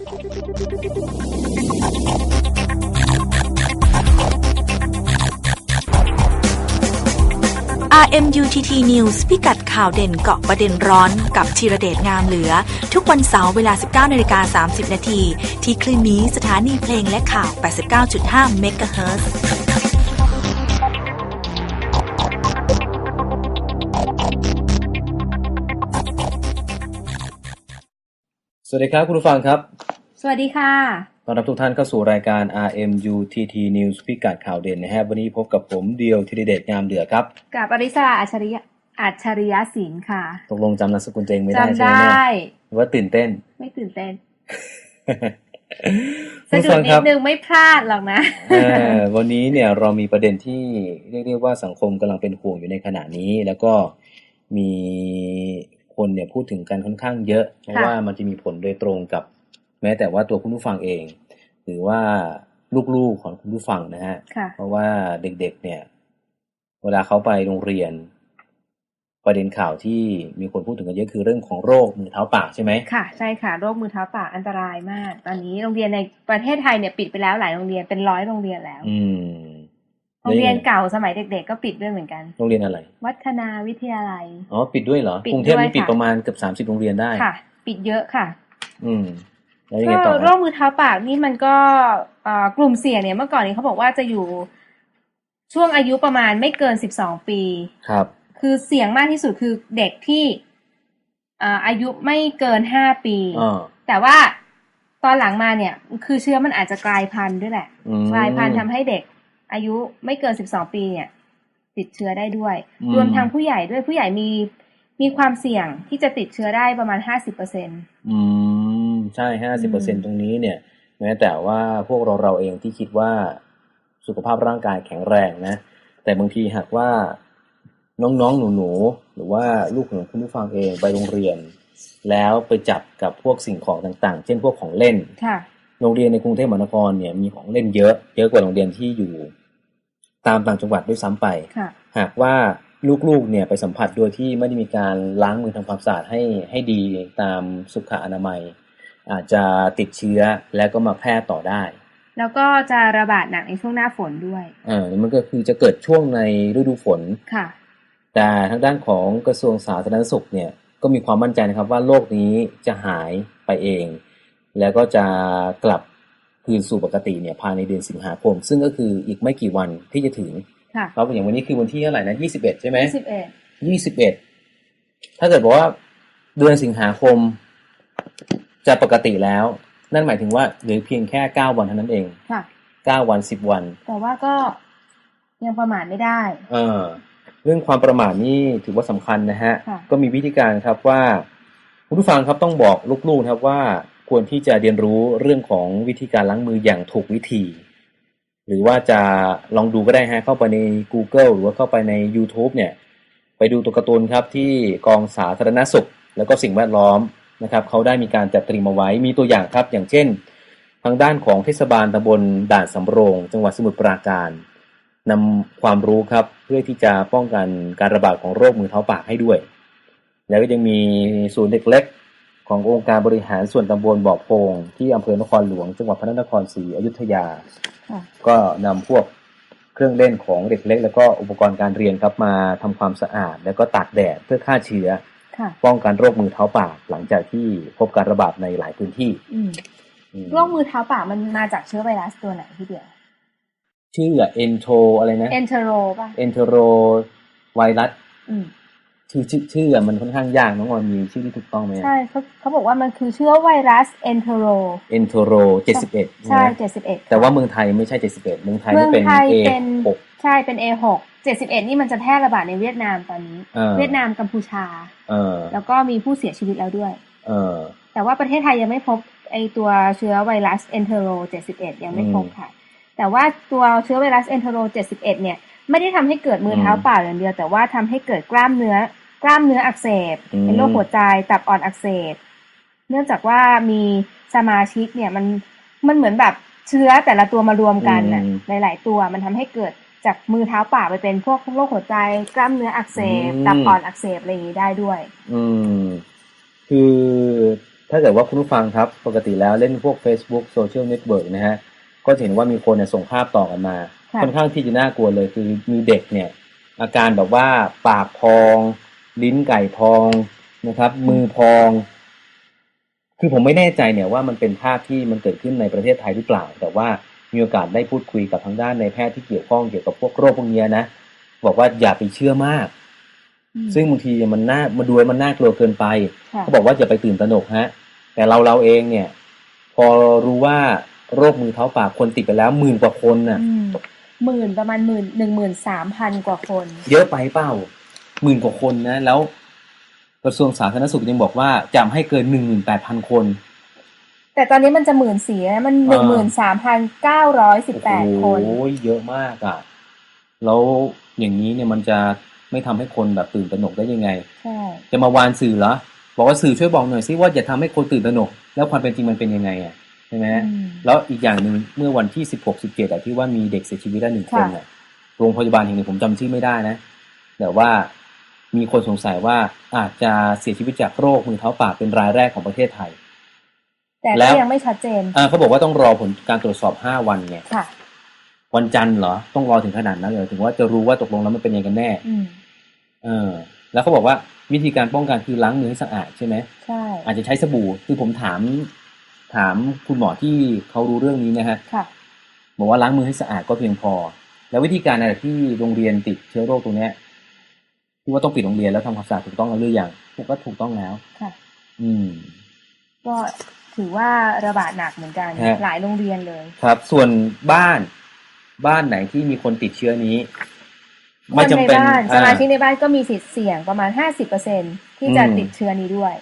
RMUTT News พิกัดข่าวเด่นเกาะประเด็นร้อนกับธีระเดชงามเหลือ ทุกวันเสาร์เวลา 19นาฬิกา30 นาทีที่คลื่นนี้สถานีเพลงและข่าว 89.5เมกะเฮิรตสวัสดีครับ คุณผู้ฟังครับ สวัสดีค่ะต้อนรับทุกท่านเข้าสู่รายการ RMUTT News พิกัดข่าวเด่นนะฮะวันนี้พบกับผมเดียวธีรเดชงามเหลือครับ กับอริสราอัจฉริยะอัจฉริยะศิลป์ค่ะ ตกลงจำนามสกุลตัวเองไม่ได้จำใช่ไหมได้เนี่ยว่าตื่นเต้น ไม่ตื่นเต้นคุสะณผู้ดุฟัดงนิครัดบนึงไม่พลาดหรอกนะเอ่อวันนี้เนี่ยเรามีประเด็นที่เรียกได้ว่าสังคมกำลังเป็นห่วงอยู่ในขณะนี้ แล้วก็มีคนเนี่ยพูดถึงกันค่อนข้างเยอะ เพราะค่ะว่ามันจะมีผลโดยตรงกับ แม้แต่ว่าตัวคุณผู้ฟังเอง หรือว่าลูกๆของคุณผู้ฟังนะฮะค่ะเพราะว่าเด็กๆเนี่ย เวลาเขาไปโรงเรียน ประเด็นข่าวที่มีคนพูดถึงกันเยอะคือเรื่องของโรคมือเท้าปากใช่ไหมค่ะใช่ค่ะโรคมือเท้าปากอันตรายมาก ตอนนี้โรงเรียนในประเทศไทยเนี่ยปิดไปแล้วหลายโรงเรียนเป็นร้อยโรงเรียนแล้ว อืมโรงเรียนแล้วงไงเก่าสมัยเด็กๆก็ปิดด้วยเหมือนกัน โรงเรียนอะไร วัฒนาวิทยาลัย อ๋อ ปิดด้วยเหรอปิดกรุงเทพด้วยนี่ปิดค่ะประมาณเกือบสามสิบโรงเรียนได้ ค่ะ ปิดเยอะค่ะ อืม แล้วยังไงก็ต่อโรคมือเท้าปากนี่มันก็เอ่อกลุ่มเสี่ยงเนี่ยเมื่อก่อนนี้เขาบอกว่าจะอยู่ช่วงอายุประมาณไม่เกินสิบสองปี ครับ คือเสี่ยงมากที่สุดคือเด็กที่อ่าอายุไม่เกินห้าปีอ่าแต่ว่าตอนหลังมาเนี่ย คือเชื้อมันอาจจะกลายพันธุ์ด้วยแหละอืมกลายพันธุ์ทำให้เด็ก อายุไม่เกินสิบสองปีเนี่ย ติดเชื้อได้ด้วยอืมรวมทั้งผู้ใหญ่ด้วยผู้ใหญ่มีมีความเสี่ยงที่จะติดเชื้อได้ประมาณห้าสิบเปอร์เซ็นอืม ใช่ห้าสิบเปอร์เซ็นตรงนี้เนี่ย แม้แต่ว่าพวกเราเราเองที่คิดว่าสุขภาพร่างกายแข็งแรงนะ แต่บางทีหากว่าน้องๆ หนูๆ หรือว่าลูกของคุณผู้ฟังเองไปโรงเรียน แล้วไปจับกับพวกสิ่งของต่างๆ เช่นพวกของเล่นค่ะโรงเรียนในกรุงเทพมหานครเนี่ยมีของเล่นเยอะ เยอะกว่าโรงเรียนที่อยู่ตามต่างจังหวัดด้วยซ้ำไปค่ะหากว่าลูกๆ เนี่ยไปสัมผัสโดยที่ไม่ได้มีการล้างมือทำความสะอาดให้ให้ดีตามสุขอนามัย อาจจะติดเชื้อแล้วก็มาแพร่ต่อได้ แล้วก็จะระบาดหนักในช่วงหน้าฝนด้วยอ่ามันก็คือจะเกิดช่วงในฤดูฝนค่ะ แต่ทางด้านของกระทรวงสาธารณสุขเนี่ยก็มีความมั่นใจนะครับว่าโรคนี้จะหายไปเอง แล้วก็จะกลับคืนสู่ปกติเนี่ยภายในเดือนสิงหาคม ซึ่งก็คืออีกไม่กี่วันที่จะถึงค่ะครับอย่างวันนี้คือวันที่เท่าไหร่นะยี่สิบเอ็ดใช่ไหมสิบเอ็ดยี่สิบเอ็ดถ้าเกิดบอกว่าเดือนสิงหาคม จะปกติแล้ว นั่นหมายถึงว่าเหลือเพียงแค่เก้าวันเท่านั้นเองค่ะเก้าวันสิบวัน แต่ว่าก็ยังประมาทไม่ได้ เออ เรื่องความประมาทนี่ถือว่าสำคัญนะฮะค่ะก็มีวิธีการครับว่าคุณผู้ฟังครับต้องบอกลูกๆนะครับว่าควรที่จะเรียนรู้เรื่องของวิธีการล้างมืออย่างถูกวิธี หรือว่าจะลองดูก็ได้ฮะเข้าไปใน Google หรือว่าเข้าไปใน YouTube เนี่ย ไปดูตัวการ์ตูนครับที่กองสาธารณสุข แล้วก็สิ่งแวดล้อม นะครับเขาได้มีการจัดเตรียมเอาไว้มีตัวอย่างครับ อย่างเช่น ทางด้านของเทศบาลตำบลด่านสำโรง จังหวัดสมุทรปราการนำความรู้ครับเพื่อที่จะป้องกันการระบาดของโรคมือเท้าปากให้ด้วย แล้วก็ยังมีศูนย์เด็กเล็กขององค์การบริหารส่วนตำบลบ่อโพงที่อำเภอนครหลวง จังหวัดพระนครศรีอยุธยาค่ะก็นำพวกเครื่องเล่นของเด็กเล็ก แล้วก็อุปกรณ์การเรียนครับมาทำความสะอาด แล้วก็ตากแดดเพื่อฆ่าเชื้อค่ะ ป้องกันโรคมือเท้าปากหลังจากที่พบการระบาดในหลายพื้นที่อืมอืมโรคมือเท้าปากมันมาจากเชื้อไวรัสตัวไหนพี่เดียวชื่อเอนโทอะไรนะเอนเทโรป่ะเอนโทโรไวรัสอืมชื่อชื่อชื่ออะมันค่อนข้างยากน้องออนมีชื่อที่ถูกต้องไหมใช่เขาเขาบอกว่ามันคือเชื้อไวรัสเอนเทโรเอนโทโรเจ็ดสิบเอ็ดใช่เจ็ดสิบเอ็ดแต่ว่าเมืองไทยไม่ใช่เจ็ดสิบเอ็ดเมืองไทยเมืนี่องเป็นไทยเอเป็นหกใช่เป็น A6 71 นี่มันจะแพร่ระบาดในเวียดนามตอนนี้เออเวียดนามกัมพูชาเออแล้วก็มีผู้เสียชีวิตแล้วด้วยเออแต่ว่าประเทศไทยยังไม่พบไอตัวเชื้อไวรัสเอนเทโร71 ยังไม่พบค่ะ แต่ว่าตัวเชื้อไวรัสเอนเทโร71 เนี่ย ไม่ได้ทำให้เกิดมือเท้าเปล่าอย่างเดียว แต่ว่าทำให้เกิดกล้ามเนื้อกล้ามเนื้ออักเสบอืมเป็นโรคหัวใจตับอ่อนอักเสบ เนื่องจากว่ามีสมาชิกเนี่ยมันมันเหมือนแบบเชื้อแต่ละตัวมารวมกันน่ะหลาย ๆ ตัวมันทำให้เกิด จากมือเท้าเปล่าไปเป็นพวกโรคหัวใจกล้ามเนื้ออักเสบตับอ่อนอักเสบอะไรอย่างนี้ได้ด้วย อืม คือถ้าเกิดว่าคุณผู้ฟังครับ ปกติแล้วเล่นพวก Facebook Social Network นะฮะ ก็จะเห็นว่ามีคนเนี่ยส่งภาพต่อกันมาค่ะค่อนข้างที่จะน่ากลัวเลยคือมีเด็กเนี่ย อาการแบบว่าปากพอง ลิ้นไก่พองนะครับ มือพอง คือผมไม่แน่ใจเนี่ยว่ามันเป็นภาพที่มันเกิดขึ้นในประเทศไทยหรือเปล่า แต่ว่า มีโอกาสได้พูดคุยกับทางด้านในแพทย์ที่เกี่ยวข้องเกี่ยวกับพวกโรคพวกเนี้ยนะบอกว่าอย่าไปเชื่อมากอืมซึ่งบางทีมันน่ามาดูแล้วมันน่ากลัวเกินไปค่ะเขาบอกว่าอย่าไปตื่นตระหนกฮะ แต่เราเราเองเนี่ย พอรู้ว่าโรคมือเท้าปากคนติดไปแล้วหมื่นกว่าคนน่ะอืมหมื่นประมาณหมื่นหนึ่งหมื่นสามพันกว่าคน เยอะไปเปล่าหมื่นกว่าคนนะ แล้วกระทรวงสาธารณสุขยังบอกว่าจะไม่ให้เกินหนึ่งหมื่นแปดพันคน แต่ตอนนี้มันจะหมื่นสี่แล้วมันหอ่านึ่งหมื่นสามพันเก้าร้อยสิบแปดคน โอ้ยเยอะมากอะ แล้วอย่างนี้เนี่ยมันจะไม่ทำให้คนแบบตื่นตระหนกได้ยังไง ใช่ จะมาวานสื่อเหรอ บอกว่าสื่อช่วยบอกหน่อยซิว่าอย่าทำให้คนตื่นตระหนก แล้วความเป็นจริงมันเป็นยังไงอะใช่ไหมอืมแล้วอีกอย่างหนึ่งเมื่อวันที่สิบหกสิบเจ็ดอะที่ว่ามีเด็กเสียชีวิตแล้วหนึ่งคนค่ะอะโรงพยาบาลแห่งหนึ่งผมจำชื่อไม่ได้นะ แต่ว่ามีคนสงสัยว่าอาจจะเสียชีวิตจากโรคมือเท้าปากเป็นรายแรกของประเทศไทย แต่แล้ก็วยังไม่ชัดเจนอ่าเขาบอกว่าต้องรอผลการตรวจสอบห้าวันไงค่ะวันจันทร์เหรอ ต้องรอถึงขนาดนั้นเลยถึงว่าจะรู้ว่าตกลงแล้วมันเป็นยังไงกันแน่อืมเออ แล้วเขาบอกว่าวิธีการป้องกันคือล้างมือให้สะอาดใช่ไหมใช่อาจจะใช้สบู่คือผมถาม ถามคุณหมอที่เขารู้เรื่องนี้นะฮะค่ะบอกว่าล้างมือให้สะอาดก็เพียงพอ แล้ววิธีการอะไรที่โรงเรียนติดเชื้อโรคตรงเนี้ยที่ว่าต้องปิดโรงเรียนแล้วทำความสะอาดถูกต้องแล้วหรือยังผมก็ถูกต้องแล้วค่ะ อืม ก็ ถือว่าระบาดหนักเหมือนกัน ฮะ หลายโรงเรียนเลย ครับ ส่วนบ้านบ้านไหนที่มีคนติดเชื้อนี้คไม่นจำในเป็นบ้านสอ่า มาชิกในบ้านก็มีสิทธิ์เสี่ยงประมาณห้าสิบเปอร์เซ็นที่จะอืม ติดเชื้อนี้ด้วย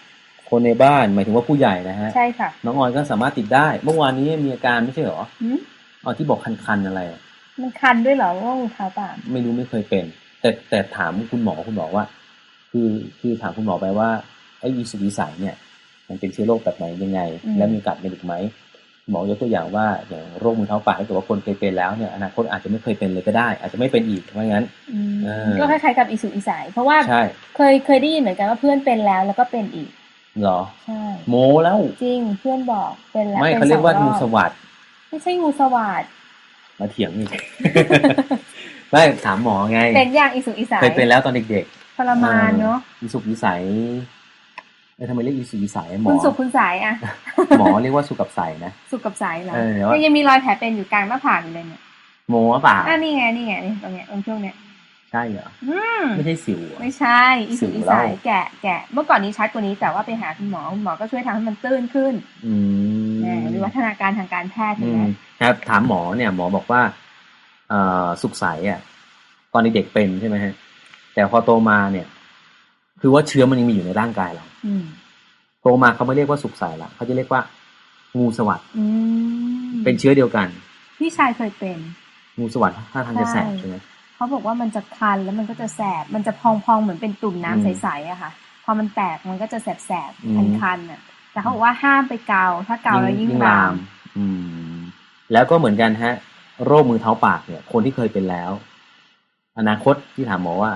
คนในบ้านหมายถึงว่าผู้ใหญ่นะฮะ ใช่ค่ะน้องออยก็สามารถติดได้ เมื่อวานนี้มีอาการไม่ใช่เหรอหืมอ๋อที่บอกคันๆอะไรอะมันคันด้วยเหรอว่ามือเท้าปากไม่รู้ไม่เคยเป็น แต่แต่ถามคุณหมอคุณหมอว่า คือคือถามคุณหมอไปว่าไอ้อีสุกอีใสเนี่ย มันเป็นเชื้อโรคแบบไหนยังไง แล้วมีโอกาสเป็นอีกไหมหมอยกตัวอย่างว่าอย่างโรคมือเท้าปากถ้าเกิดว่าคนเคยเป็นแล้วเนี่ยอนาคตอาจจะไม่เคยเป็นเลยก็ได้ อาจจะไม่เป็นอีกเพราะงั้นอืมเออก็คล้ายๆกับอิสุอิสัยเพราะว่าใช่เคยเคยได้ยินเหมือนกันว่าเพื่อนเป็นแล้วแล้วก็เป็นอีกเหรอใช่โมแล้วจริงเพื่อนบอกเป็นแล้วไม่ป็นเขาเรียกว่าสองงูอบสวัสดไม่ใช่งูสวัสดมาเถียงนี่ไม่ถามหมอไงเป็นอย่างอิสุอิสัยเคยเป็นแล้วตอนเด็กทรมานเนาะอีสุกอีใส เอ้ยทำไมเรียกอีสุกอีใสหมอคุณสุขคุณสายอะหมอเรียกว่าสุกกับใสนะ สุขกับสายเหรอเออเดี๋ยวว่าเนี่ยยังมีรอยแผลเป็นอยู่กลางหน้าผากอยู่เลยเนี่ยโมหรือเปล่าอ่านี่ไงนี่ไงนี่ตรงเนี้ยตรงช่วงเนี้ยใช่เหรออืมไม่ใช่สิวเหรอไม่ใช่อิสุสิวอิเล่าสายแกะแกะเมื่อก่อนนี้ชัดกว่านี้แต่ว่าไปหาคุณหมอคุณหมอก็ช่วยทำให้มันตื้นขึ้น อืมแหมวิวัฒนาการทางการแพทย์อืเห็นไหมมครับ ถามหมอเนี่ย หมอบอกว่าเอ่อสุกใสอะ ตอนเด็กๆเป็นใช่ไหมฮะ แต่พอโตมาเนี่ย คือว่าเชื้อมันยังมีอยู่ในร่างกายเราอืมโตมาเขาไม่เรียกว่าสุกใสละเขาจะเรียกว่า งูสวัสดอืมเป็นเชื้อเดียวกัน พี่ชายเคยเป็น งูสวัสดถ้าทางจะแสบใช่ใช่ไหมเขาบอกว่ามันจะคันแล้วมันก็จะแสบ มันจะพองๆเหมือนเป็นตุ่มอืมน้ำใสๆอะค่ะ พอมันแตกมันก็จะแสบอืมๆคันๆอะแต่เขาบอกว่าห้ามไปเกา ถ้าเกาแล้วยิ่งลาม อืม แล้วก็เหมือนกันฮะ โรคมือเท้าปากเนี่ย คนที่เคยเป็นแล้ว อนาคตที่ถามหมอว่า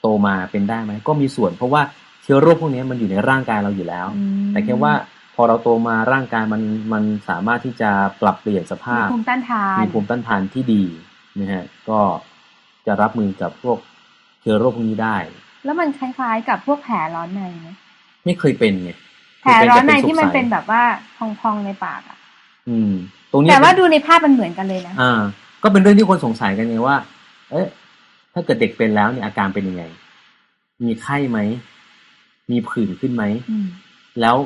โตมาเป็นได้ไหมก็มีส่วนเพราะว่าเชื้อโรคพวกนี้มันอยู่ในร่างกายเราอยู่แล้วอืมแต่แค่ว่าพอเราโตมาร่างกายมันมันสามารถที่จะปรับเปลี่ยนสภามีพภูมิต้านทานมีภูมิต้านทานที่ดีนะฮะก็จะรับมือกับพวกเชื้อโรคพวกนี้ได้ แล้วมันคล้ายๆ กับพวกแผลร้อนในไหมไม่เคยเป็นไงแผลร้อนในที่มันคยเป็นแต่แบบว่าพองๆในปากอะอืม ตรงนี้แต่ว่าดูในภาพมันเหมือนกันเลยนะอ่า ก็เป็นเรื่องที่คนสงสัยกันไงว่า เอ๊ะ ถ้าเกิดเด็กเป็นแล้วเนี่ยอาการเป็นยังไง มีไข้ไหม มีผื่นขึ้นไหมอืมแล้ว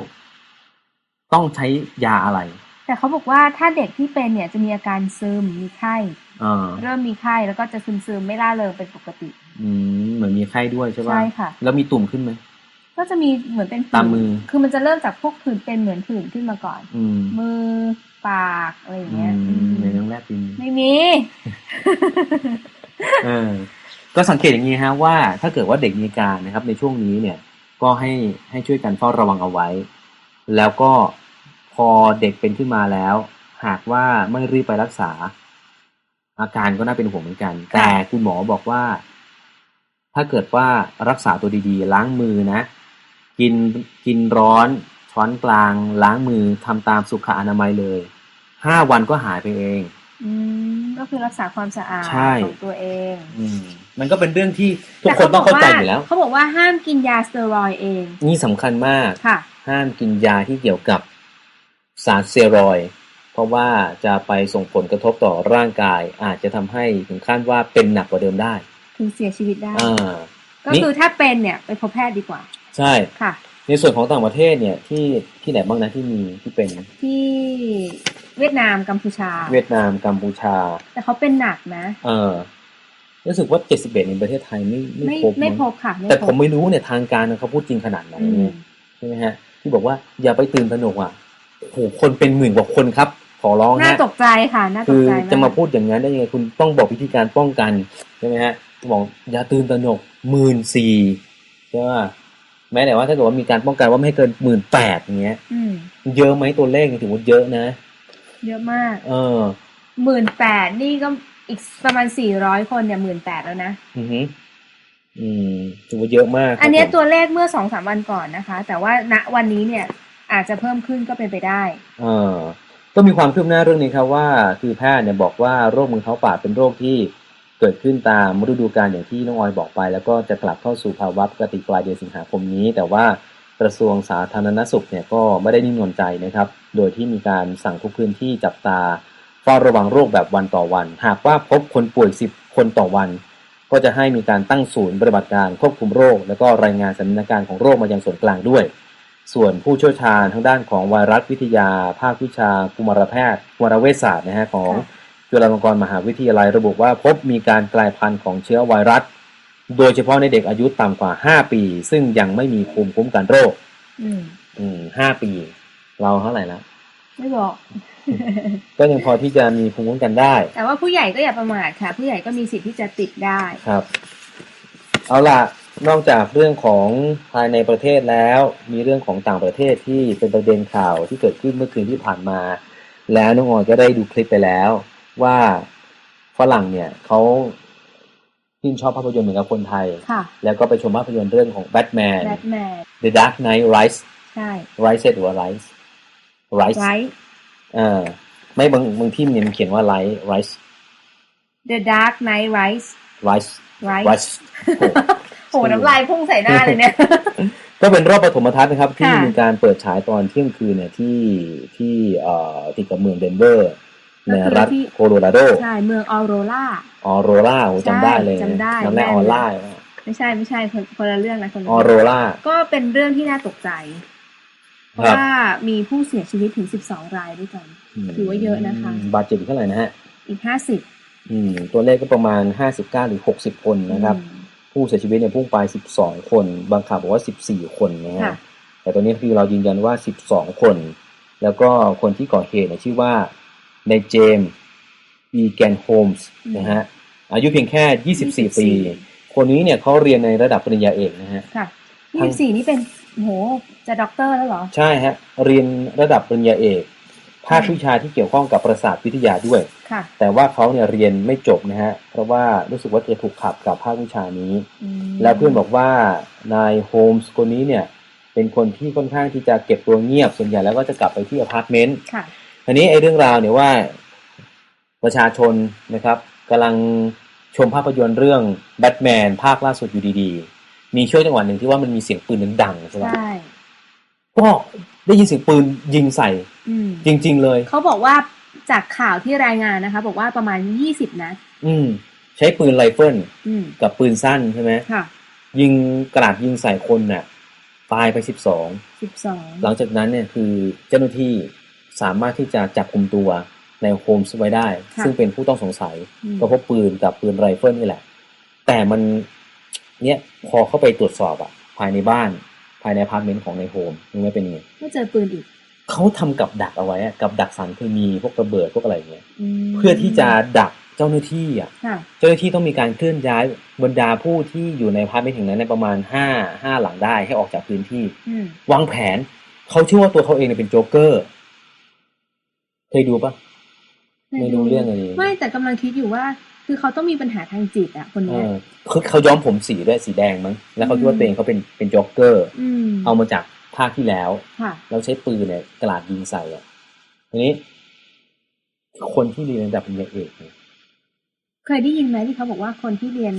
ต้องใช้ยาอะไร แต่เขาบอกว่าถ้าเด็กที่เป็นเนี่ยจะมีอาการซึมมีไข้อ่าเริ่มมีไข้แล้วก็จะซึมๆไม่ล่าเริงเป็นปกติ อืมเหมือนมีไข้ด้วยใช่ป่ะใช่ค่ะ แล้วมีตุ่มขึ้นไหมก็จะมีเหมือนเป็นผื่นตามมือ คือมันจะเริ่มจากพวกผื่นเป็นเหมือนผื่นขึ้นมาก่อนอืมมือปากอะไรอย่างอืเงี้ยมอืมในน้องแรกดินไม่มี เออก็สังเกตอย่างนี้ฮะว่าถ้าเกิดว่าเด็กมีอาการนะครับ ในช่วงนี้เนี่ย ก็ให้ให้ช่วยกันเฝ้าระวังเอาไว้ แล้วก็พอเด็กเป็นขึ้นมาแล้ว หากว่าไม่รีบไปรักษา อาการก็น่าเป็นห่วงเหมือนกัน แต่คุณหมอบอกว่า ถ้าเกิดว่ารักษาตัวดีๆ ล้างมือนะ กินกินร้อนใช้ช้อนกลาง ล้างมือทำตามสุขอนามัยเลยห้าวันก็หายไปเอง อืมก็คือรักษาความสะอาดใช่ ของตัวเองอืมมันก็เป็นเรื่องที่ทุกคนต้องเข้าใจอยู่แล้ว เขาบอกว่าห้ามกินยาสเตียรอยด์เองนี่สำคัญมาก ค่ะ ห้ามกินยาที่เกี่ยวกับสารสเตียรอยด์เพราะว่าจะไปส่งผลกระทบต่อร่างกาย อาจจะทำให้ถึงขั้นว่าเป็นหนักกว่าเดิมได้ถึงเสียชีวิตได้ อ่า ก็คือถ้าเป็นเนี่ยไปพบแพทย์ดีกว่าใช่ ค่ะ ในส่วนของต่างประเทศเนี่ยที่ที่ไหนบ้างนะที่มีที่เป็นที่ เวียดนามกัมพูชา เวียดนามกัมพูชา แต่เขาเป็นหนักนะเออรู้สึกว่า71ในประเทศไทยไม่ไม่ไม่พบไม่มั้งพบค่ะไม่แต่พผบมไม่รู้เนี่ยทางการเขาพูดจริงขนาดไหนอืมเนี่ยใช่ไหมฮะ ที่บอกว่าอย่าไปตื่นตระหนกอะโอ้โหคนเป็นหมื่นกว่าคนครับ ขอร้องน่าฮะตกใจค่ะน่าตคืกอใจจะมากมาพูดอย่างนั้นได้ยังไงคุณต้องบอกวิธีการป้องกันใช่ไหมฮะบอกอย่าตื่นตระหนกหมื่นสี่ใช่ไหมแม้แต่ว่าถ้าเกิดว่ามีการป้องกันว่าไม่ให้เกินหมื่นแปดอย่างเงี้ยอืมเยอะไหมตัวเลขนี่ถือว่าเยอะนะ เยอะมาก เออหมื่นแปดนี่ก็อีกประมาณสี่ร้อยคนเนี่ยหมื่นแปดแล้วนะ อือฮึอืมถือว่าเยอะมากครับอันเนี้ยผมตัวเลขเมื่อสองสามวันก่อนนะคะ แต่ว่าณวันนี้เนี่ยอาจจะเพิ่มขึ้นก็เป็นไปได้ เออก็มีความคืบหน้าเรื่องนี้ครับว่า คือแพทย์เนี่ยบอกว่าโรคมือเท้าปากเป็นโรคที่เกิดขึ้นตามฤดูกาลอย่างที่น้องออยบอกไป แล้วก็จะกลับเข้าสู่ภาวะปกติปลายเดือนสิงหาคมนี้ แต่ว่ากระทรวงสาธารณสุขเนี่ยก็ไม่ได้นิ่งนอนใจนะครับ โดยที่มีการสั่งทุกพื้นที่จับตาเฝ้าระวังโรคแบบวันต่อวัน หากว่าพบคนป่วย 10 คนต่อวัน ก็จะให้มีการตั้งศูนย์ปฏิบัติการควบคุมโรค แล้วก็รายงานสถานการณ์ของโรคมายังส่วนกลางด้วย ส่วนผู้เชี่ยวชาญทางด้านของไวรัสวิทยา ภาควิชากุมารแพทย์กุมารเวชศาสตร์นะฮะของค่ะจุฬาลงกรณ์มหาวิทยาลัยระบุว่าพบมีการกลายพันธุ์ของเชื้อไวรัส โดยเฉพาะในเด็กอายุต่ำกว่า 5 ปี ซึ่งยังไม่มีภูมิคุ้มกันโรคอืมอืมห้าปี เราเท่าไหร่แล้วไม่บอก ก็ยังพอที่จะมีภูมิคุ้มกันได้ แต่ว่าผู้ใหญ่ก็อย่าประมาทค่ะ ผู้ใหญ่ก็มีสิทธิ์ที่จะติดได้ครับ เอาล่ะนอกจากเรื่องของภายในประเทศแล้ว มีเรื่องของต่างประเทศที่เป็นประเด็นข่าวที่เกิดขึ้นเมื่อคืนที่ผ่านมา แล้วน้องออยก็ได้ดูคลิปไปแล้ว ว่าฝรั่งเนี่ยเขาชื่นชอบภาพยนตร์เหมือนกับคนไทยค่ะแล้วก็ไปชมภาพยนตร์เรื่องของ Batman แบทแมน The Dark Knight Rise ใช่ Rise หรือว่า Rise Rise ไรเออไม่บางบางที่มันเขียนว่า Rise Rise The Dark Knight Rise Rise Rise Rise โหน้ำลายพุ่งใส่หน้าเลยเนี่ยก็เป็นรอบปฐมทัศน์นะครับ ที่ค่ะมีการเปิดฉายตอนเที่ยงคืนเนี่ยที่ที่เอ่อติดกับเมืองเดนเวอร์ในรัฐโคโลราโดใช่เมืองออโรราออโรราโหจำได้เลยใช่จำได้จำได้แม่นออร่าไม่ใช่ไม่ใช่คนคนละเรื่องนะคนละออโรราก็เป็นเรื่องที่น่าตกใจ เพครัราะบว่ามีผู้เสียชีวิตถึง 12 รายด้วยกันถือว่าเยอะนะคะ บาดเจ็บอีกเท่าไหร่นะฮะ อีก 50อืมตัวเลขก็ประมาณ 59 หรือ 60 คนนะครับอืมผู้เสียชีวิตเนี่ยพุ่งไป 12 คน บางข่าวบอกว่า 14 คนนะฮะค่ะแต่ตอนนี้คือเรายืนยันว่า 12 คน แล้วก็คนที่ก่อเหตุเนี่ยชื่อว่าในเจมส์อีแกนโฮมส์นะฮะ อายุเพียงแค่ 24 ปี คนนี้เนี่ยเขาเรียนในระดับปริญญาเอกนะฮะ ค่ะทาง24 นี่เป็น โหจะด็อกเตอร์แล้วเหรอ ใช่ฮะ เรียนระดับปริญญาเอก ภาควิชาที่เกี่ยวข้องกับประสาทวิทยาด้วยค่ะแต่ว่าเขาเนี่ยเรียนไม่จบนะฮะ เพราะว่ารู้สึกว่าจะถูกขับกับภาควิชานี้อืมแล้วเพื่อนบอกว่านายโฮมส์คนนี้เนี่ย เป็นคนที่ค่อนข้างที่จะเก็บตัวเงียบ ส่วนใหญ่แล้วก็จะกลับไปที่อพาร์ตเมนต์ค่ะอันนี้ไอ้เรื่องราวเนี่ยว่าประชาชนนะครับกำลังชมภาพยนตร์เรื่องแบทแมนภาคล่าสุดอยู่ดีๆ มีช่วงจังหวะหนึ่งที่ว่ามันมีเสียงปืนดังๆใช่ไหมใช่ก็ได้ยินเสียงปืนยิงใส่อืมจริง ๆ เลย เขาบอกว่าจากข่าวที่รายงานนะคะ บอกว่าประมาณ20นัดอืม ใช้ปืนไรเฟิลอืมกับปืนสั้นใช่ไหมค่ะ ยิงกระดาษยิงใส่คนน่ะ ตายไปสิบสอง12หลังจากนั้นเนี่ยคือเจ้าหน้าที่สามารถที่จะจับกลุ่มตัวในโฮมส์ไว้ได้ค่ะซึ่งเป็นผู้ต้องสงสัยอืมก็พบปืนกับปืนไรเฟิลนี่แหละ แต่มันเนี่ย พอเข้าไปตรวจสอบอะภายในบ้านภายในอพาร์ตเมนต์ของในโฮมรู้ไหมเป็นยังไงก็เจอปืนอีกเขาทำกับดักเอาไว้อะกับดักสารเคมีพวกระเบิดพวกอะไรอย่างเงี้ยมเพื่อที่จะดักเจ้าหน้าที่อะค่ะเจ้าหน้าที่ต้องมีการเคลื่อนย้ายบรรดาผู้ที่อยู่ในอพาร์ตเมนต์แห่งนั้นในยประมาณห้าห้าหลังได้ให้ออกจากพื้นที่อืมวางแผนเขาเชื่อว่าตัวเขาเองเนี่ยเป็นโจ๊กเกอร์เคยดูปะไม่รู้เรื่องอะไรไม่แต่กำลังคิดอยู่ว่า คือเขาต้องมีปัญหาทางจิตอะคนเอเนี้ยอคือเขาย้อมผมสีด้วยสีแดงมั้งแล้วเขาคิดว่าตัวเองเขาเป็นเป็นโจ๊กเกอร์อืมเอามาจากภาคที่แล้วค่ะเราใช้ปืนเนี่ยกราดยิงใส่อะทีนี้ คนที่เรียนระดับปริญญาเอกเนี่ยเคยได้ยินไหมที่เขาบอกว่าคนที่เรียน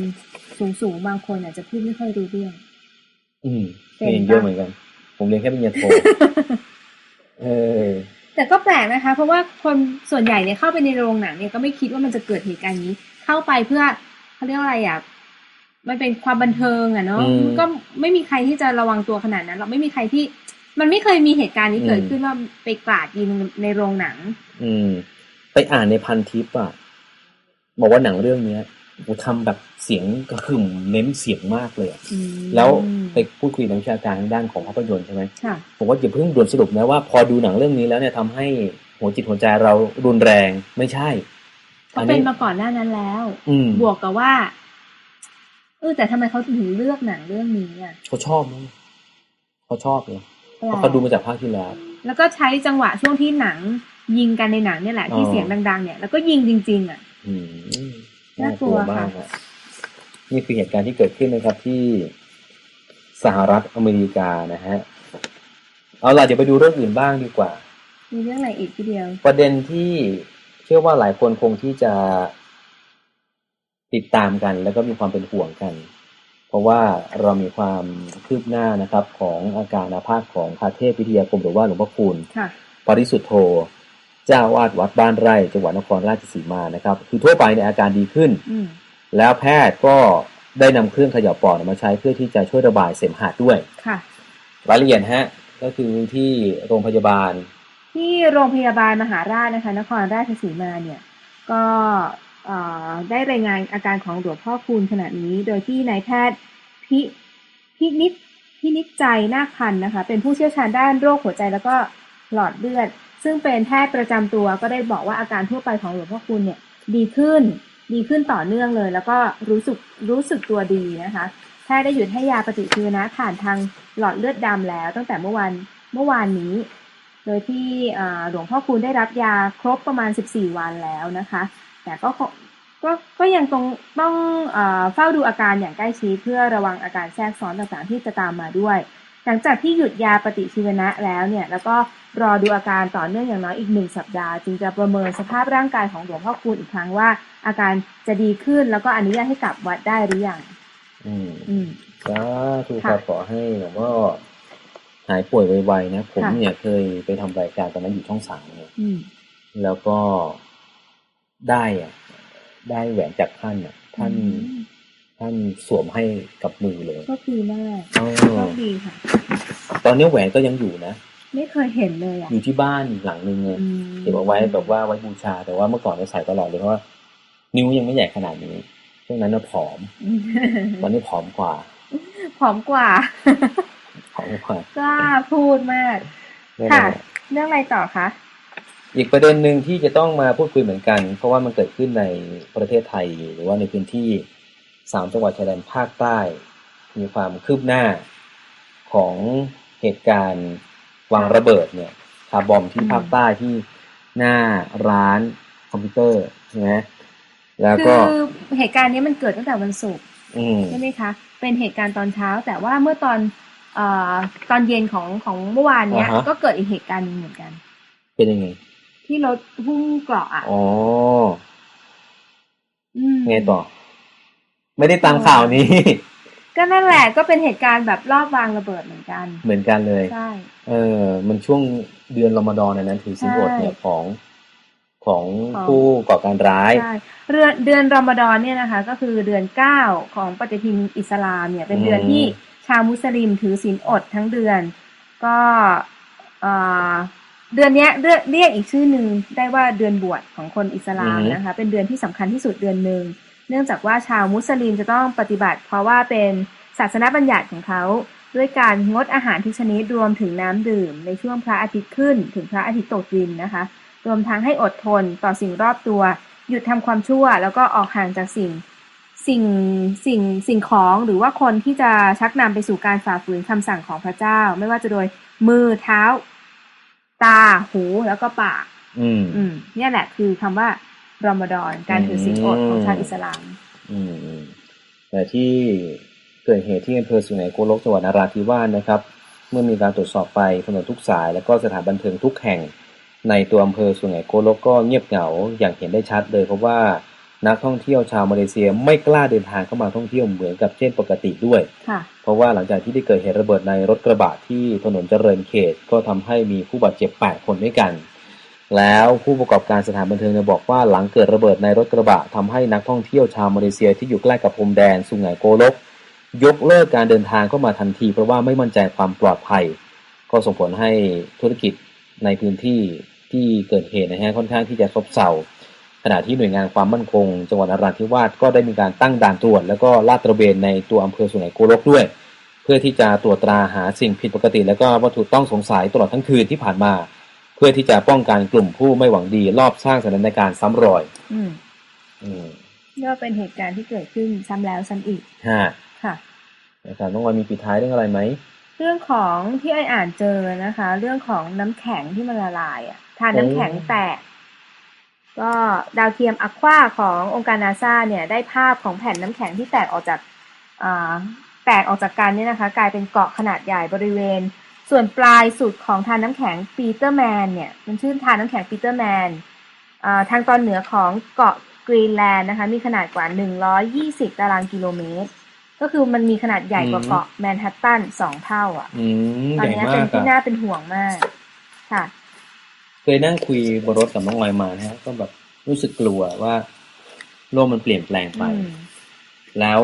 สูงสูงๆบางคนอาจจะพูดไม่ค่อยรู้เรื่อง อืมเป็นเรียนเยอะเหมือนกัน ผมเรียนแค่ปริญญาโทเออแต่ก็แปลกนะคะ เพราะว่าคนส่วนใหญ่เนี่ยเข้าไปในโรงหนังเนี่ยก็ไม่คิดว่ามันจะเกิดเหตุการณ์นี้ เข้าไปเพื่อเขาเรียกว่าอะไรอะมันเป็นความบันเทิงอะเนาะอืมก็ไม่มีใครที่จะระวังตัวขนาดนั้นเราไม่มีใครที่ มันไม่เคยมีเหตุการณ์นี้อืมเกิดขึ้นว่าไปกราดยิงในโรงหนัง อืม ไปอ่านในพันทิปอะบอกว่าหนังเรื่องเนี้ยโอ้ทำแบบเสียงกระหึ่มเน้นเสียงมากเลยอะอืมแล้วไปพูดคุยกับนักวิชาการทางด้านของภาพยนตร์ใช่ไหมค่ะผมว่าอย่าเพิ่งด่วนสรุปนะว่าพอดูหนังเรื่องนี้แล้วเนี่ยทำให้หัวจิตหัวใจเรารุนแรงไม่ใช่ เขาเป็นมาก่อนหน้านั้นแล้ว อืมบวกกับว่าเออแต่ทำไมเขาถึงเลือกหนังเรื่องนี้อะเขาชอบมั้งเขาชอบเลยแปลกเพราะเขาดูมาจากภาคที่แล้ว แล้วก็ใช้จังหวะช่วงที่หนัง ยิงกันในหนังเนี่ยแหละที่อ๋อเสียงดัง ๆ เนี่ยแล้วก็ยิงจริง ๆ อะอืมน่ากลัวมากค่ะอะนี่คือเหตุการณ์ที่เกิดขึ้นนะครับที่สหรัฐอเมริกานะฮะเอาล่ะเดี๋ยวไปดูเรื่องอื่นบ้างดีกว่า มีเรื่องอะไรอีกทีเดียว ประเด็นที่ เชื่อว่าหลายคนคงที่จะติดตามกัน แล้วก็มีความเป็นห่วงกัน เพราะว่าเรามีความคืบหน้านะครับ ของอาการอาภาษของพระเทพวิทยาคมหรือว่าหลวงพ่อคูณค่ะปริสุทธโธเจ้าวาดวัดบ้านไร่จังหวัดนครราชสีมานะครับ คือทั่วไปในยอาการดีขึ้นอืมแล้วแพทย์ก็ได้นำเครื่องเขย่าปอดมาใช้เพื่อที่จะช่วยระบายเสมหะด้วยค่ะรายละเอียดฮะก็คือที่โรงพยาบาล ที่โรงพยาบาลมหาราชนะคะ นครราชสีมาเนี่ย ก็ได้รายงานอาการของหลวงพ่อคูณขณะนี้ โดยที่นายแพทย์พิพินิจพินิจใจนาคพันนะคะ เป็นผู้เชี่ยวชาญด้านโรคหัวใจแล้วก็หลอดเลือด ซึ่งเป็นแพทย์ประจำตัวก็ได้บอกว่าอาการทั่วไปของหลวงพ่อคูณเนี่ยดีขึ้น ดีขึ้นต่อเนื่องเลย แล้วก็รู้สึกรู้สึกตัวดีนะคะแพทย์ได้หยุดให้ยาปฏิชีวนะผ่านทางหลอดเลือดดำแล้ว ตั้งแต่เมื่อวันเมื่อวานนี้ โดยที่อ่าหลวงพ่อคูณได้รับยาครบประมาณ 14 วันแล้วนะคะ แต่ก็คงก็ก็ยังต้องต้องอาเฝ้าดูอาการอย่างใกล้ชิดเพื่อระวังอาการแทรกซ้อนต่างๆที่จะตามมาด้วย หลังจากที่หยุดยาปฏิชีวนะแล้วเนี่ยแล้วก็รอดูอาการต่อเนื่องอย่างน้อยอีกหนึ่งสัปดาห์ จึงจะประเมินสภาพร่างกายของหลวงพ่อคูณอีกครั้งว่า อาการจะดีขึ้นแล้วก็อนุญาตให้กลับวัดได้หรือยังอืมอืมสาธุคค่ะรับขอให้หลวงพ่อ หายป่วยไวๆนะ ผมค่ะเนี่ยเคยไปทำรายการตอนนั้นอยู่ช่องสามเนี่ยอืมแล้วก็ได้อะได้แหวนจากท่านอะ ท่านอืมท่านสวมให้กับมือเลยโชคดีมากเอโชอคดีค่ะ ตอนนี้แหวนก็ยังอยู่นะ ไม่เคยเห็นเลยอะ อยู่ที่บ้านอีกหลังนึงไงอืมเก็บเอาไว้แบบว่าไว้บูชา แต่ว่าเมื่อก่อนเนี่ยใส่ตลอดเลยเพราะว่านิ้วยังไม่ใหญ่ขนาดนี้ช่วงนั้นน่ะผอม ตอนนี้ผอมกว่า ผอมกว่า ผอมกว่ากล้าพูดมากเนี่ยค่ะนะเรื่องอะไรต่อคะ อีกประเด็นหนึ่งที่จะต้องมาพูดคุยเหมือนกัน เพราะว่ามันเกิดขึ้นในประเทศไทย หรือว่าในพื้นที่สามจังหวัดชายแดนภาคใต้ มีความคืบหน้าของเหตุการณ์วางระเบิดเนี่ยคาร์บอมที่อืมภาคใต้ที่หน้าร้านคอมพิวเตอร์ใช่ไหมแล้วคืก็อเหตุการณ์นี้มันเกิดตั้งแต่วันศุกร์อืมใช่ไหมคะ เป็นเหตุการณ์ตอนเช้า แต่ว่าเมื่อตอนเอ่อตอนเย็นของของเมื่อวานเนี้ยอ่าฮะก็เกิดอีกเหตุการณ์หนึงเหมือนกัน เป็นยังไง ที่รถพุ่งเกราะอะอ๋อมไงต่อ ไม่ได้ตามข่าวนี้ ก็นั่นแหละก็เป็นเหตุการณ์แบบรอบวางระเบิดเหมือนกัน เหมือนกันเลยใช่เออ มันช่วงเดือนรอมฎอนนะนั้นถือสินอดเนี่ยของของของผู้ก่อการร้ายใช่เดือนเดือนรอมฎอนเนี่ยนะคะ ก็คือเดือนเก้าของปฏิทินอิสลามเนี่ย เป็นเดือนอืมที่ ชาวมุสลิมถือศีลอดทั้งเดือน ก็เอ่อเดือนเนี้ยเรียกเรียกอีกชื่อหนึ่งได้ว่าเดือนบวชของคนอิสลามนะคะ เป็นเดือนที่สำคัญที่สุดเดือนหนึ่งเนื่องจากว่าชาวมุสลิมจะต้องปฏิบัติ เพราะว่าเป็นศาสนบัญญัติของเขาด้วยการงดอาหารทุกชนิดรวมถึงน้ำดื่ม ในช่วงพระอาทิตย์ขึ้น ถึงพระอาทิตย์ตกดินนะคะ รวมทั้งให้อดทนต่อสิ่งรอบตัว หยุดทำความชั่ว แล้วก็ออกห่างจากสิ่ง สิ่งสิ่งสิ่งของหรือว่าคนที่จะชักนำไปสู่การฝ่าฝืนคำสั่งของพระเจ้า ไม่ว่าจะโดยมือเท้า ตาหูแล้วก็ปาก อืม อืมเนี่ยแหละคือคำว่ารอมฎอนการถือศีลอดของชาวอิสลามอืมอืมแต่ที่เกิดเหตุที่อำเภอสุไหงโกลกจังหวัดนราธิวาสนะครับ เมื่อมีการตรวจสอบไปถนนทุกสาย และก็สถานบันเทิงทุกแห่ง ในตัวอำเภอสุไหงโกลกก็เงียบเหงาอย่างเห็นได้ชัดเลยเพราะว่า นักท่องเที่ยวชาวมาเลเซียไม่กล้าเดินทางเข้ามาท่องเที่ยวเหมือนกับเช่นปกติด้วยค่ะเพราะว่าหลังจากที่ได้เกิดเหตุระเบิดในรถกระบะที่ถนนเจริญเขต ก็ทำให้มีผู้บาดเจ็บ 8 คนด้วยกัน แล้วผู้ประกอบการสถานบันเทิงเนี่ยบอกว่าหลังเกิดระเบิดในรถกระบะทำให้นักท่องเที่ยวชาวมาเลเซียที่อยู่ใกล้กับพรมแดนสุไหงโกลก ยกเลิกการเดินทางเข้ามาทันที เพราะว่าไม่มั่นใจความปลอดภัย ก็ส่งผลให้ธุรกิจในพื้นที่ที่เกิดเหตุนะฮะค่อนข้างที่จะซบเซา ขณะที่หน่วยงานความมั่นคง จังหวัดนราธิวาสก็ได้มีการตั้งด่านตรวจ แล้วก็ลาดตระเวนในตัวอำเภอสุไหงโกลกด้วย เพื่อที่จะตรวจตราหาสิ่งผิดปกติ และก็วัตถุต้องสงสัยตลอดทั้งคืนที่ผ่านมา เพื่อที่จะป้องกันกลุ่มผู้ไม่หวังดี รอบสร้างสถานการณ์ซ้ำรอย อืมอืมก็เป็นเหตุการณ์ที่เกิดขึ้นซ้ำแล้วซ้ำอีกฮะค่ะนะครับน้องวันมีปิดท้ายเรื่องอะไรไหมเรื่องของที่ไออ่านเจอนะคะ เรื่องของน้ำแข็งที่มันละลายอะทานน้ำแข็งแตก ก็ดาวเทียมอะควาขององค์การนาซาเนี่ยได้ภาพของแผ่นน้ำแข็งที่แตกออกจากอ่าแตกออกจากกันเนี่ยนะคะ กลายเป็นเกาะขนาดใหญ่บริเวณ ส่วนปลายสุดของทานน้ำแข็งปีเตอร์แมนเนี่ยมันชื่อทานน้ำแข็งปีเตอร์แมนอ่าทางตอนเหนือของเกาะกรีนแลนด์นะคะ มีขนาดกว่า 120 ตารางกิโลเมตร ก็คือมันมีขนาดใหญ่กว่าอืมเกาะแมนฮัตตันสองเท่าอะอืมตอนใหญ่นี้มาเป็นกที่อะน่าเป็นห่วงมากค่ะ เคยนั่งคุยบนรถกับน้องออยมานะฮะก็แบบรู้สึกกลัวว่า โลกมันเปลี่ยนแปลงไปอืมแล้ว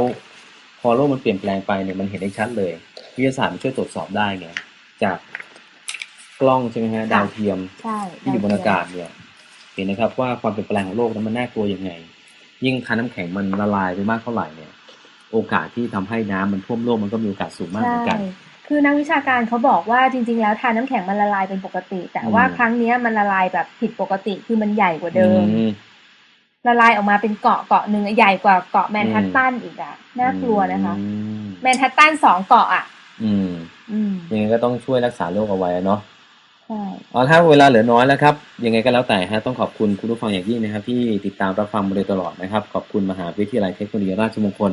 พอโลกมันเปลี่ยนแปลงไปเนี่ยมันเห็นได้ชัดเลย วิทยาศาสตร์มันช่วยตรวจสอบได้ไงจากกล้องใช่ไหมฮะดาวเทียมใช่ที่อยู่บนอากาศเนี่ย เห็นนะครับ ว่าความเปลี่ยนแปลงของโลกนั้นมันน่ากลัวยังไง ยิ่งทานน้ำแข็งมันละลายไปมากเท่าไหร่เนี่ย โอกาสที่ทำให้น้ำมันท่วมโลกมันก็มีโอกาสสูงมากเหมือนกันใช่ คือนักวิชาการเขาบอกว่าจริง ๆ แล้วทานน้ำแข็งมันละลายเป็นปกติ แต่ว่าอืมครั้งเนี้ยมันละลายแบบผิดปกติคือมันใหญ่กว่าเดิมอืมละลายออกมาเป็นเกาะเกาะหนึ่งใหญ่กว่าเกาะแมนฮัตตันอีกอะน่ากลัวนะคะอืมแมนฮัตตันสองเกาะอะอืมอืมยังไงก็ต้องช่วยรักษาโรคเอาไว้เนาะใช่เอาถ้าเวลาเหลือน้อยแล้วครับ ยังไงก็แล้วแต่ฮะต้องขอบคุณคุณผู้ฟังอย่างยิ่งนะครับ ที่ติดตามรับฟังมาโดยตลอดนะครับ ขอบคุณมหาวิทยาลัยเทคโนโลยีราชมงคล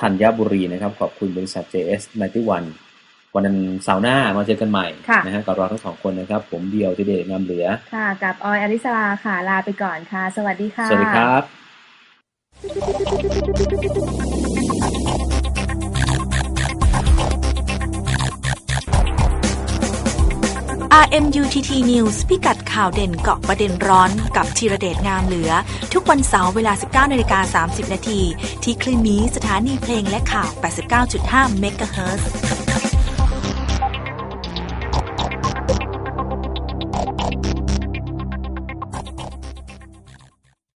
ธัญบุรีนะครับ ขอบคุณบริษัท JS 91 วันนั้นเสาร์หน้ามาเจอกันใหม่นะฮะกับเราทั้งสองคนนะครับ ผมเดียวทีเดชงามเหลือ ค่ะ กับออยอริสราค่ะ ลาไปก่อนค่ะ สวัสดีค่ะ สวัสดีครับ RMUTT News พิกัดข่าวเด่นเกาะประเด็นร้อนกับธีระเดชงามเหลือ ทุกวันเสาร์เวลา 19นาฬิกา30 นาทีที่คลื่นนี้สถานีเพลงและข่าว 89.5เมกะเฮิรตซ์